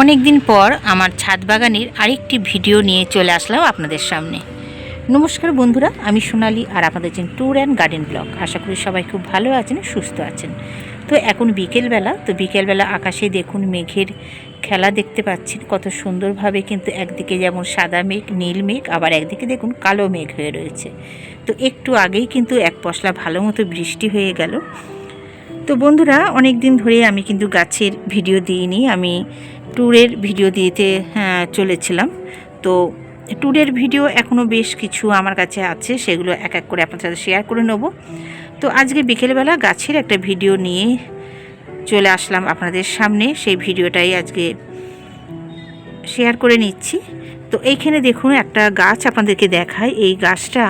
অনেক দিন পর আমার ছাদ বাগানের আরেকটি ভিডিও নিয়ে চলে আসলাম আপনাদের সামনে। নমস্কার বন্ধুরা, আমি সোনালি আর আপনাদের যে ট্যুর অ্যান্ড গার্ডেন ব্লগ আশা করি সবাই খুব ভালো আছেন, সুস্থ আছেন। তো এখন বিকেলবেলা, তো বিকেলবেলা আকাশে দেখুন মেঘের খেলা দেখতে পাচ্ছেন, কত সুন্দরভাবে কিন্তু একদিকে যেমন সাদা মেঘ, নীল মেঘ, আবার একদিকে দেখুন কালো মেঘ হয়ে রয়েছে। তো একটু আগেই কিন্তু এক পশলা ভালো মতো বৃষ্টি হয়ে গেল। তো বন্ধুরা অনেক দিন ধরে আমি কিন্তু গাছের ভিডিও দিইনি, আমি ট্যুরের ভিডিও দিতে হ্যাঁ, চলেছিলাম। তো ট্যুরের ভিডিও এখনও বেশ কিছু আমার কাছে আছে সেগুলো এক এক করে আপনার সাথে শেয়ার করে নেব। তো আজকে বিকেলবেলা গাছের একটা ভিডিও নিয়ে চলে আসলাম আপনাদের সামনে সেই ভিডিওটাই আজকে শেয়ার করে নিচ্ছি। তো এইখানে দেখুন একটা গাছ আপনাদেরকে দেখায় এই গাছটা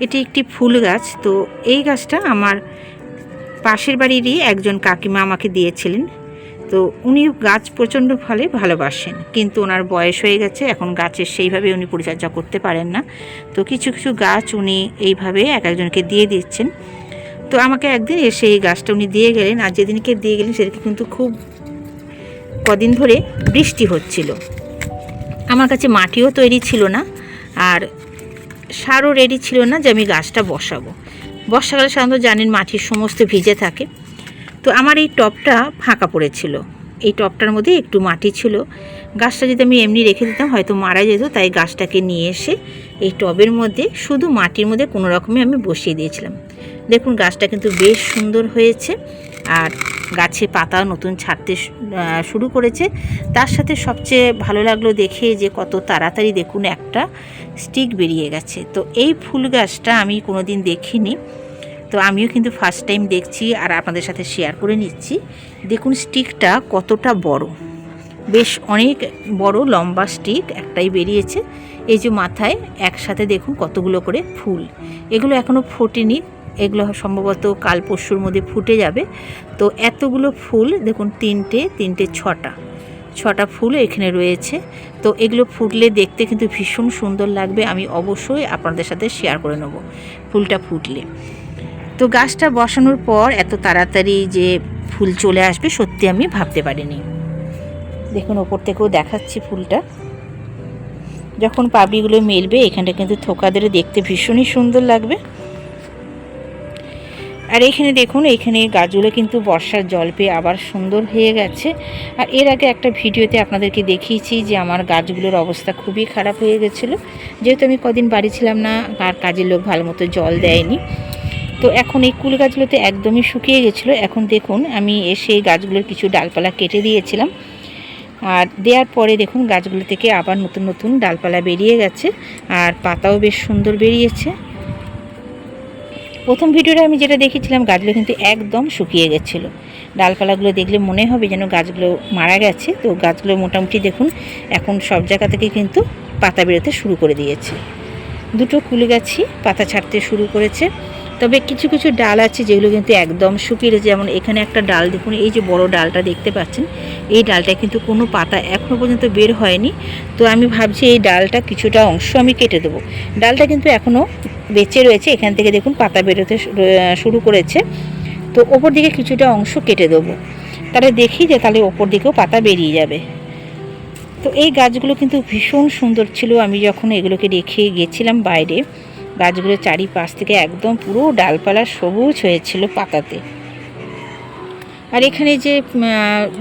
এটি একটি ফুল গাছ। তো এই গাছটা আমার পাশের বাড়িরই একজন কাকিমা আমাকে দিয়েছিলেন। তো উনি গাছ প্রচণ্ড ফলে ভালোবাসেন। কিন্তু ওনার বয়স হয়ে গেছে, এখন গাছের সেইভাবে উনি পরিচর্যা করতে পারেন না। তো কিছু কিছু গাছ উনি এইভাবে এক একজনকে দিয়ে দিচ্ছেন। তো আমাকে একদিন এসে এই গাছটা উনি দিয়ে গেলেন, আর যেদিনকে দিয়ে গেলেন সেদিনকে কিন্তু খুব কদিন ধরে বৃষ্টি হচ্ছিল। আমার কাছে মাটিও তৈরি ছিল না, আর সারও রেডি ছিল না যে আমি গাছটা বসাবো। বর্ষাকালে সাধারণত জানেন মাটির সমস্ত ভিজে থাকে। তো আমার এই টবটা ফাঁকা পড়েছিল। এই টবটার মধ্যে একটু মাটি ছিল। গাছটা যদি আমি এমনি রেখে দিতাম, হয়তো মারা যেত, তাই গাছটাকে নিয়ে এসে এই টবের মধ্যে শুধু মাটির মধ্যে কোনো রকমে আমি বসিয়ে দিয়েছিলাম। দেখুন, গাছটা কিন্তু বেশ সুন্দর হয়েছে আর গাছে পাতা নতুন ছাড়তে শুরু করেছে। তার সাথে সবচেয়ে ভালো লাগল দেখে যে কত তাড়াতাড়ি দেখুন একটা স্টিক বেরিয়ে গেছে। তো এই ফুল গাছটা আমি কোনোদিন দেখিনি। তো আমিও কিন্তু ফার্স্ট টাইম দেখছি আর আপনাদের সাথে শেয়ার করে নিচ্ছি। দেখুন স্টিকটা কতটা বড়। বেশ অনেক বড়, লম্বা স্টিক একটাই বেরিয়েছে। এই যে মাথায় একসাথে দেখুন কতগুলো করে ফুল। এগুলো এখনও ফোটেনি। এগুলো সম্ভবত কাল পরশুর মধ্যে ফুটে যাবে। তো এতগুলো ফুল দেখুন তিনটে তিনটে, ছটা। ছটা ফুল এখানে রয়েছে। তো এগুলো ফুটলে দেখতে কিন্তু ভীষণ সুন্দর লাগবে। আমি অবশ্যই আপনাদের সাথে শেয়ার করে নেব ফুলটা ফুটলে। তো গাছটা বসানোর পর এত তাড়াতাড়ি যে ফুল চলে আসবে সত্যি আমি ভাবতে পারিনি। দেখুন, ওপর থেকেও দেখাচ্ছি ফুলটা। যখন পাপড়িগুলো মেলবে, এখানটা কিন্তু থোকাদের দেখতে ভীষণই সুন্দর লাগবে। আর এখানে দেখুন, এখানে গাছগুলো কিন্তু বর্ষার জল পেয়ে আবার সুন্দর হয়ে গেছে। আর এর আগে একটা ভিডিওতে আপনাদেরকে দেখিয়েছি যে আমার গাছগুলোর অবস্থা খুবই খারাপ হয়ে গেছিল। যেহেতু আমি কদিন বাড়ি ছিলাম না, আর কাজের লোক ভালো মতো জল দেয়নি। তো এখন এই কুল গাছগুলোতে একদমই শুকিয়ে গেছিল। এখন দেখুন, আমি এসে গাছগুলোর কিছু ডালপালা কেটে দিয়েছিলাম। আর দেওয়ার পরে দেখুন, গাছগুলো থেকে আবার নতুন নতুন ডালপালা বেরিয়ে গেছে আর পাতাও বেশ সুন্দর বেরিয়েছে। প্রথম ভিডিওটা আমি যেটা দেখেছিলাম, গাছগুলো কিন্তু একদম শুকিয়ে গেছিল। ডালপালাগুলো দেখলে মনে হবে যেন গাছগুলো মারা গেছে। তো গাছগুলো মোটামুটি দেখুন, এখন সব জায়গা থেকে কিন্তু পাতা বেরোতে শুরু করে দিয়েছে। দুটো কুল গাছই পাতা ছাড়তে শুরু করেছে। তবে কিছু কিছু ডাল আছে যেগুলো কিন্তু একদম শুকিয়ে যেমন এখানে একটা ডাল দেখুন, এই যে বড় ডালটা দেখতে পাচ্ছেন, এই ডালটা কিন্তু কোনো পাতা এখনও পর্যন্ত বের হয়নি। তো আমি ভাবছি এই ডালটা কিছুটা অংশ আমি কেটে দেবো। ডালটা কিন্তু এখনও বেঁচে রয়েছে, এখান থেকে দেখুন পাতা বেরোতে শুরু করেছে। তো ওপর দিকে কিছুটা অংশ কেটে দেবো। তাহলে দেখি যে তাহলে ওপর দিকেও পাতা বেরিয়ে যাবে। তো এই গাছগুলো কিন্তু ভীষণ সুন্দর ছিল। আমি যখন এগুলোকে রেখে গেছিলাম বাইরে গাছগুলো চারিপাশ থেকে একদম পুরো ডালপালা সবুজ হয়েছিল পাতাতে। আর এখানে যে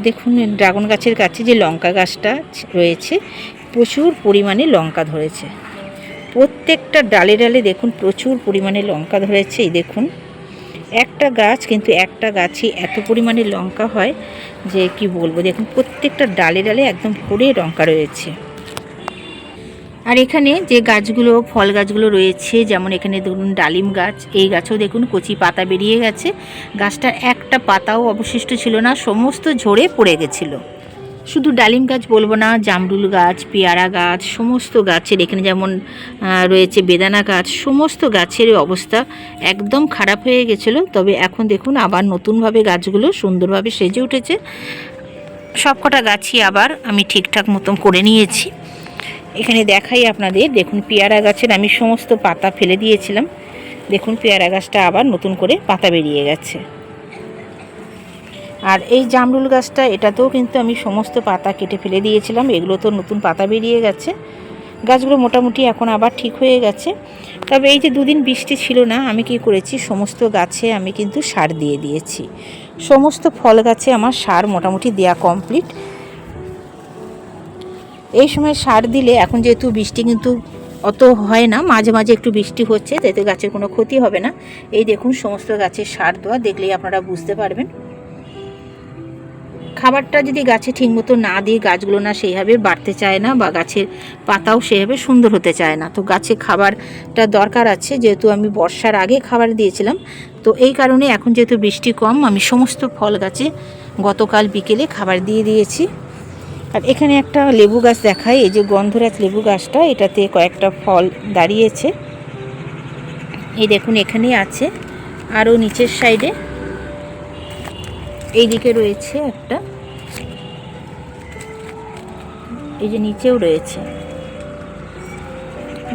দেখুন, ড্রাগন গাছের কাছে যে লঙ্কা গাছটা রয়েছে, প্রচুর পরিমাণে লঙ্কা ধরেছে। প্রত্যেকটা ডালে ডালে দেখুন, প্রচুর পরিমাণে লঙ্কা ধরেছে, এই দেখুন। একটা গাছ, কিন্তু একটা গাছে এত পরিমাণে লঙ্কা হয় যে, কি বলব? দেখুন, প্রত্যেকটা ডালে ডালে একদম ভরে লঙ্কা রয়েছে। আর এখানে যে গাছগুলো, ফল গাছগুলো রয়েছে, যেমন এখানে ধরুন ডালিম গাছ, এই গাছেও দেখুন কচি পাতা বেরিয়ে গেছে। গাছটা একটা পাতাও অবশিষ্ট ছিল না, সমস্ত ঝরে পড়ে গেছিল। শুধু ডালিম গাছ বলব না, জামরুল গাছ, পেয়ারা গাছ, সমস্ত গাছের এখানে যেমন রয়েছে বেদানা গাছ, সমস্ত গাছের অবস্থা একদম খারাপ হয়ে গেছিল। তবে এখন দেখুন আবার নতুনভাবে গাছগুলো সুন্দরভাবে সেজে উঠেছে। সবকটা গাছই আবার আমি ঠিকঠাক মতন করে নিয়েছি। এখানে দেখাই আপনাদের, দেখুন পেয়ারা গাছের আমি সমস্ত পাতা ফেলে দিয়েছিলাম। দেখুন পেয়ারা গাছটা আবার নতুন করে পাতা বেরিয়ে গেছে। আর এই জামরুল গাছটা, এটাতেও কিন্তু আমি সমস্ত পাতা কেটে ফেলে দিয়েছিলাম এগুলো তো নতুন পাতা বেরিয়ে গেছে। গাছগুলো মোটামুটি এখন আবার ঠিক হয়ে গেছে। তবে এই যে দুদিন বৃষ্টি ছিল না, আমি কি করেছি, সমস্ত গাছে আমি কিন্তু সার দিয়ে দিয়েছি। সমস্ত ফল গাছে আমার সার মোটামুটি দেয়া কমপ্লিট এই সময় সার দিলে এখন যেহেতু বৃষ্টি কিন্তু অত হয় না, মাঝে মাঝে একটু বৃষ্টি হচ্ছে, তাতে গাছের কোনো ক্ষতি হবে না। এই দেখুন সমস্ত গাছের সার দেওয়া, দেখলেই আপনারা বুঝতে পারবেন। খাবারটা যদি গাছে ঠিকমতো না দিয়ে গাছগুলো না সেইভাবে বাড়তে চায় না বা গাছের পাতাও সেভাবে সুন্দর হতে চায় না, তো গাছে খাবারটা দরকার আছে। যেহেতু আমি বর্ষার আগে খাবার দিয়েছিলাম, তো এই কারণে এখন যেহেতু বৃষ্টি কম, আমি সমস্ত ফল গাছে গতকাল বিকেলে খাবার দিয়ে দিয়েছি। আর এখানে একটা লেবু গাছ দেখায় এই যে গন্ধরাজ লেবু গাছটা, এটাতে কয়েকটা ফল দাঁড়িয়েছে। এই দেখুন, এখানেই আছে। আরও নিচের সাইডে এইদিকে রয়েছে একটা। এই যে নিচেও রয়েছে।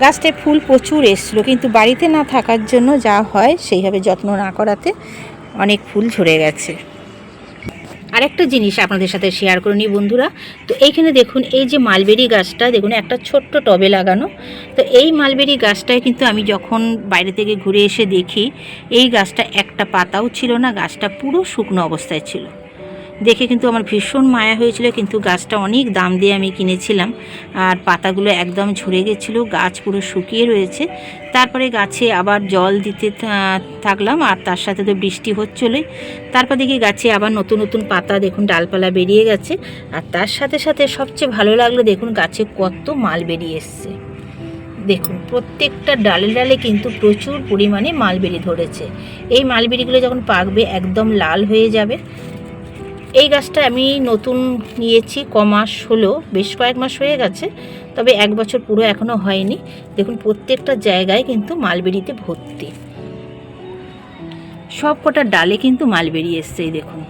গাছটায় ফুল প্রচুর এসছিল, কিন্তু বাড়িতে না থাকার জন্য যা হয়, সেইভাবে যত্ন না করাতে অনেক ফুল ঝরে গেছে। আরেকটা জিনিস আপনাদের সাথে শেয়ার করে নিই বন্ধুরা। তো এইখানে দেখুন, এই যে মালবেরি গাছটা, দেখুন, একটা ছোট্ট টবে লাগানো। তো এই মালবেরি গাছটায় কিন্তু আমি যখন বাইরে থেকে ঘুরে এসে দেখি, এই গাছটা একটা পাতাও ছিল না, গাছটা পুরো শুকনো অবস্থায় ছিল। দেখে কিন্তু আমার ভীষণ মায়া হয়েছিল, কিন্তু গাছটা অনেক দাম দিয়ে আমি কিনেছিলাম। আর পাতাগুলো একদম ঝরে গেছিল, গাছ পুরো শুকিয়ে রয়েছে। তারপরে গাছে আবার জল দিতে থাকলাম, আর তার সাথে তো বৃষ্টি হচ্ছিলোই। তারপর দেখি গাছে আবার নতুন নতুন পাতা, দেখুন ডালপালা বেরিয়ে গেছে। আর তার সাথে সাথে সবচেয়ে ভালো লাগল, দেখুন গাছে কত মাল বেরিয়ে এসছে। দেখুন, প্রত্যেকটা ডালে ডালে কিন্তু প্রচুর পরিমাণে মালবেরি ধরেছে। এই মালবেরিগুলো যখন পাকবে, একদম লাল হয়ে যাবে। এই গাছটা আমি নতুন নিয়েছি ক মাস হলো, বেশ কয়েক মাস হয়ে গেছে, তবে এক বছর পুরো এখনও হয়নি। দেখুন, প্রত্যেকটা জায়গায় কিন্তু মালবেরিতে ভর্তি। সব কটা ডালে কিন্তু মালবেরি এসছে দেখুন।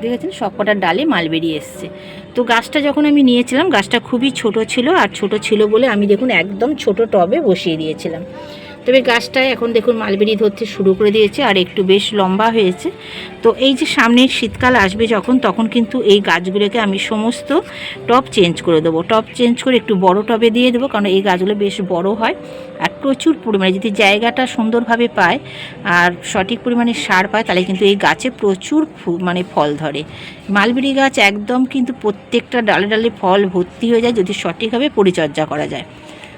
দেখেছেন? সব কটা ডালে মালবেরি এসছে। তো গাছটা যখন আমি নিয়েছিলাম, গাছটা খুবই ছোট ছিল, আর ছোট ছিল বলে আমি দেখুন একদম ছোট টবে বসিয়ে দিয়েছিলাম। তবে গাছটায় এখন দেখুন মালবেরি ধরতে শুরু করে দিয়েছে আর একটু বেশ লম্বা হয়েছে। তো এই যে সামনের শীতকাল আসবে যখন, তখন কিন্তু এই গাছগুলোকে আমি সমস্ত টব চেঞ্জ করে দেবো। টব চেঞ্জ করে একটু বড় টবে দিয়ে দেবো, কারণ এই গাছগুলো বেশ বড় হয় আর প্রচুর পরিমাণে যদি জায়গাটা সুন্দরভাবে পায় আর সঠিক পরিমাণে সার পায়, তাহলে কিন্তু এই গাছে প্রচুর মানে ফল ধরে। মালবেরি গাছ একদম কিন্তু প্রত্যেকটা ডালে ডালে ফল ভর্তি হয়ে যায় যদি সঠিকভাবে পরিচর্যা করা যায়।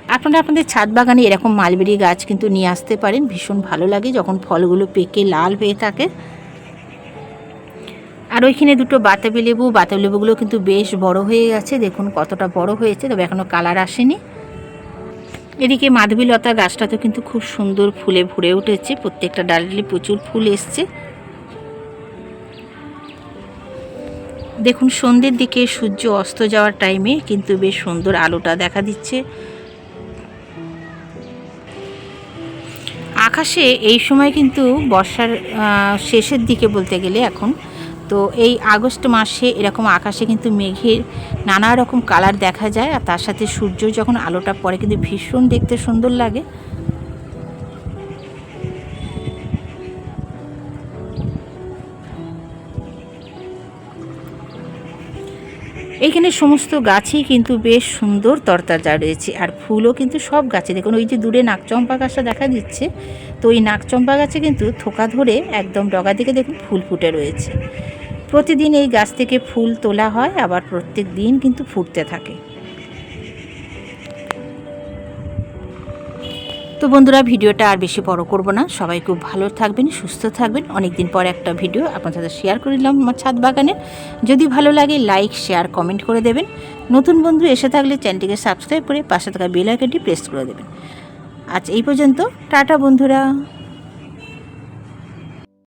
আপনারা আপনাদের ছাদ বাগানে এরকম মালবেরি গাছ কিন্তু নিয়ে আসতে পারেন। ভীষণ ভালো লাগে যখন ফলগুলো পেকে লাল হয়ে থাকে। আর ওইখানে দুটো বাতাবি লেবু, বাতাবি লেবুগুলো কিন্তু বেশ বড় হয়ে গেছে। দেখুন কতটা বড় হয়েছে, তবে এখনও কালার আসেনি। এদিকে মাধবীলতা গাছটা তো কিন্তু খুব সুন্দর ফুলে ভরে উঠেছে। প্রত্যেকটা ডালে প্রচুর ফুল এসছে। দেখুন সন্ধ্যের দিকে সূর্য অস্ত যাওয়ার টাইমে কিন্তু বেশ সুন্দর আলোটা দেখা দিচ্ছে। আকাশে এই সময় কিন্তু বর্ষার শেষের দিকে বলতে গেলে এখন। তো এই আগস্ট মাসে এরকম আকাশে কিন্তু মেঘের নানা রকম কালার দেখা যায় আর তার সাথে সূর্য যখন আলোটা পড়ে কিন্তু ভীষণ দেখতে সুন্দর লাগে। এইখানে সমস্ত গাছই কিন্তু বেশ সুন্দর তরতাজা রয়েছে, আর ফুলও কিন্তু সব গাছে। দেখুন, ওই যে দূরে নাকচম্পা গাছটা দেখা দিচ্ছে, তো ওই নাকচম্পা গাছে কিন্তু থোকা ধরে একদম ডগা দিকে দেখুন ফুল ফুটে রয়েছে। প্রতিদিন এই গাছ থেকে ফুল তোলা হয়, আবার প্রত্যেক দিন কিন্তু ফুটতে থাকে। তো বন্ধুরা, ভিডিওটা আর বেশি বড় করব না। সবাই খুব ভালো থাকবেন, সুস্থ থাকবেন। অনেক দিন পর একটা ভিডিও আপনার সাথে শেয়ার করে দিলাম আমার ছাদ বাগানের যদি ভালো লাগে লাইক শেয়ার কমেন্ট করে দেবেন। নতুন বন্ধু এসে থাকলে চ্যানেলটিকে সাবস্ক্রাইব করে পাশে থাকা বেল আইকনটি প্রেস করে দেবেন। আজ এই পর্যন্ত, টাটা বন্ধুরা।